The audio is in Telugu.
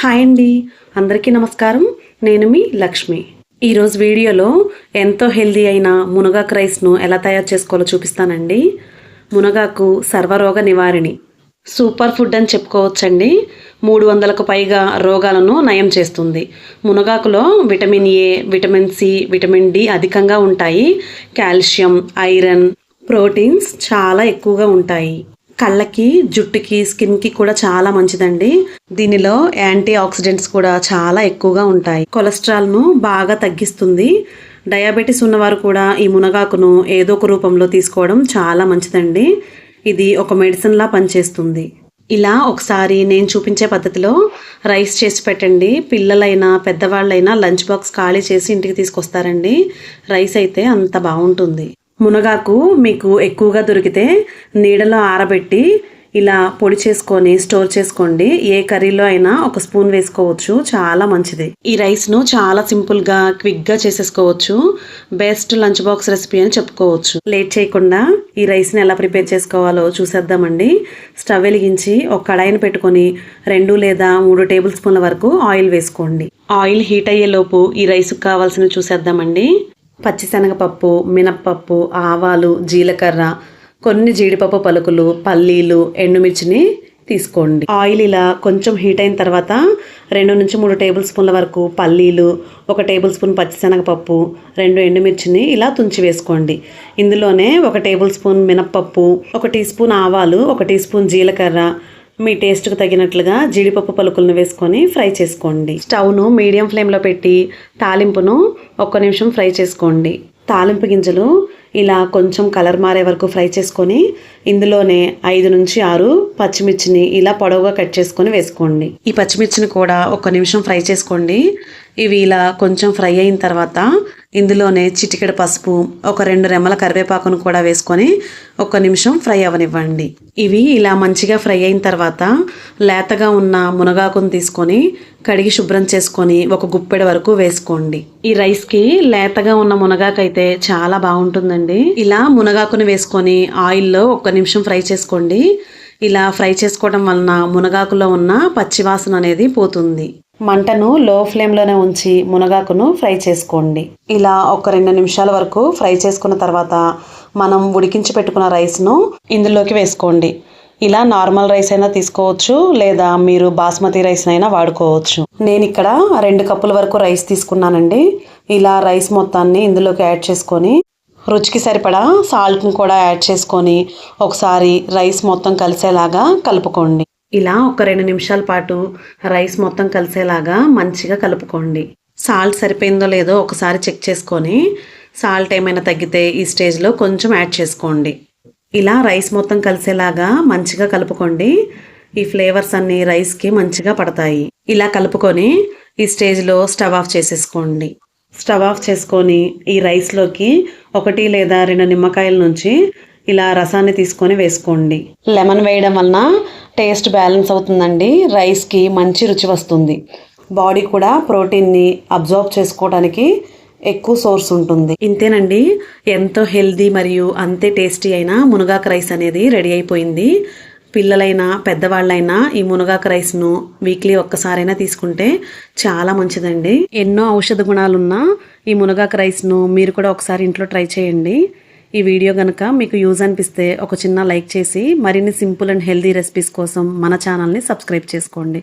హాయ్ అండి. అందరికీ నమస్కారం. నేను మీ లక్ష్మి. ఈరోజు వీడియోలో ఎంతో హెల్దీ అయిన మునగాకు రైస్ను ఎలా తయారు చేసుకోవాలో చూపిస్తానండి. మునగాకు సర్వరోగ నివారిణి. సూపర్ ఫుడ్ అని చెప్పుకోవచ్చండి. మూడు వందలకు పైగా రోగాలను నయం చేస్తుంది. మునగాకులో vitamin A vitamin C vitamin D అధికంగా ఉంటాయి. కాల్షియం ఐరన్ ప్రోటీన్స్ చాలా ఎక్కువగా ఉంటాయి. కళ్ళకి జుట్టుకి స్కిన్కి కూడా చాలా మంచిదండి. దీనిలో యాంటీ ఆక్సిడెంట్స్ కూడా చాలా ఎక్కువగా ఉంటాయి. కొలెస్ట్రాల్ను బాగా తగ్గిస్తుంది. డయాబెటీస్ ఉన్నవారు కూడా ఈ మునగాకును ఏదో ఒక రూపంలో తీసుకోవడం చాలా మంచిదండి. ఇది ఒక మెడిసిన్లా పనిచేస్తుంది. ఇలా ఒకసారి నేను చూపించే పద్ధతిలో రైస్ చేసి పెట్టండి. పిల్లలైనా పెద్దవాళ్ళైనా లంచ్ బాక్స్ ఖాళీ చేసి ఇంటికి తీసుకొస్తారండి. రైస్ అయితే అంత బాగుంటుంది. మునగాకు మీకు ఎక్కువగా దొరికితే నీడలో ఆరబెట్టి ఇలా పొడి చేసుకొని స్టోర్ చేసుకోండి. ఏ కర్రీలో అయినా ఒక స్పూన్ వేసుకోవచ్చు. చాలా మంచిది. ఈ రైస్ను చాలా సింపుల్గా క్విక్గా చేసేసుకోవచ్చు. బెస్ట్ లంచ్ బాక్స్ రెసిపీ అని చెప్పుకోవచ్చు. లేట్ చేయకుండా ఈ రైస్ని ఎలా ప్రిపేర్ చేసుకోవాలో చూసేద్దామండి. స్టవ్ వెలిగించి ఒక కడాయిని పెట్టుకొని రెండు లేదా మూడు టేబుల్ స్పూన్ల వరకు ఆయిల్ వేసుకోండి. ఆయిల్ హీట్ అయ్యేలోపు ఈ రైస్కి కావాల్సినవి చూసేద్దామండి. పచ్చిశనగపప్పు మినప్పప్పు ఆవాలు జీలకర్ర కొన్ని జీడిపప్పు పలుకులు పల్లీలు ఎండుమిర్చిని తీసుకోండి. ఆయిల్ ఇలా కొంచెం హీట్ అయిన తర్వాత రెండు నుంచి మూడు టేబుల్ స్పూన్ల వరకు పల్లీలు ఒక టేబుల్ స్పూన్ పచ్చిశనగపప్పు రెండు ఎండుమిర్చిని ఇలా తుంచి వేసుకోండి. ఇందులోనే ఒక టేబుల్ స్పూన్ మినప్పప్పు ఒక టీ స్పూన్ ఆవాలు ఒక టీ స్పూన్ జీలకర్ర మీ టేస్ట్కు తగినట్లుగా జీడిపప్పు పలుకులను వేసుకొని ఫ్రై చేసుకోండి. స్టవ్ను మీడియం ఫ్లేమ్లో పెట్టి తాలింపును ఒక్క నిమిషం ఫ్రై చేసుకోండి. తాలింపు గింజలు ఇలా కొంచెం కలర్ మారే వరకు ఫ్రై చేసుకొని ఇందులోనే ఐదు నుంచి ఆరు పచ్చిమిర్చిని ఇలా పొడవుగా కట్ చేసుకొని వేసుకోండి. ఈ పచ్చిమిర్చిని కూడా ఒక నిమిషం ఫ్రై చేసుకోండి. ఇవి ఇలా కొంచెం ఫ్రై అయిన తర్వాత ఇందులోనే చిటికెడ పసుపు ఒక రెండు రెమ్మల కరివేపాకును కూడా వేసుకొని ఒక నిమిషం ఫ్రై అవనివ్వండి. ఇవి ఇలా మంచిగా ఫ్రై అయిన తర్వాత లేతగా ఉన్న మునగాకును తీసుకొని కడిగి శుభ్రం చేసుకొని ఒక గుప్పెడ వరకు వేసుకోండి. ఈ రైస్కి లేతగా ఉన్న మునగాకైతే చాలా బాగుంటుందండి. ఇలా మునగాకును వేసుకొని ఆయిల్లో ఒక నిమిషం ఫ్రై చేసుకోండి. ఇలా ఫ్రై చేసుకోవడం వలన మునగాకులో ఉన్న పచ్చివాసన అనేది పోతుంది. మంటను లో ఫ్లేమ్లోనే ఉంచి మునగాకును ఫ్రై చేసుకోండి. ఇలా ఒక రెండు నిమిషాల వరకు ఫ్రై చేసుకున్న తర్వాత మనం ఉడికించి పెట్టుకున్న రైస్ను ఇందులోకి వేసుకోండి. ఇలా నార్మల్ రైస్ అయినా తీసుకోవచ్చు లేదా మీరు బాస్మతి రైస్ అయినా వాడుకోవచ్చు. నేను ఇక్కడ రెండు కప్పుల వరకు రైస్ తీసుకున్నానండి. ఇలా రైస్ మొత్తాన్ని ఇందులోకి యాడ్ చేసుకొని రుచికి సరిపడా సాల్ట్ని కూడా యాడ్ చేసుకొని ఒకసారి రైస్ మొత్తం కలిసేలాగా కలుపుకోండి. ఇలా ఒక రెండు నిమిషాల పాటు రైస్ మొత్తం కలిసేలాగా మంచిగా కలుపుకోండి. సాల్ట్ సరిపోయిందో లేదో ఒకసారి చెక్ చేసుకొని సాల్ట్ ఏమైనా తగ్గితే ఈ స్టేజ్లో కొంచెం యాడ్ చేసుకోండి. ఇలా రైస్ మొత్తం కలిసేలాగా మంచిగా కలుపుకోండి. ఈ ఫ్లేవర్స్ అన్నీ రైస్కి మంచిగా పడతాయి. ఇలా కలుపుకొని ఈ స్టేజ్లో స్టవ్ ఆఫ్ చేసేసుకోండి. స్టవ్ ఆఫ్ చేసుకొని ఈ రైస్లోకి ఒకటి లేదా రెండు నిమ్మకాయల నుంచి ఇలా రసాన్ని తీసుకొని వేసుకోండి. లెమన్ వేయడం వలన టేస్ట్ బ్యాలెన్స్ అవుతుందండి. రైస్కి మంచి రుచి వస్తుంది. బాడీ కూడా ప్రోటీన్ని అబ్జర్వ్ చేసుకోవడానికి ఎక్కువ సోర్స్ ఉంటుంది. ఇంతేనండి. ఎంతో హెల్దీ మరియు అంతే టేస్టీ అయిన మునగాకు రైస్ అనేది రెడీ అయిపోయింది. పిల్లలైనా పెద్దవాళ్ళైనా ఈ మునగాకు రైస్ను వీక్లీ ఒక్కసారైనా తీసుకుంటే చాలా మంచిదండి. ఎన్నో ఔషధ గుణాలున్న ఈ మునగాకు రైస్ను మీరు కూడా ఒకసారి ఇంట్లో ట్రై చేయండి. ఈ వీడియో కనుక మీకు యూజ్ అనిపిస్తే ఒక చిన్న లైక్ చేసి మరిన్ని సింపుల్ అండ్ హెల్దీ రెసిపీస్ కోసం మన ఛానల్ని సబ్స్క్రైబ్ చేసుకోండి.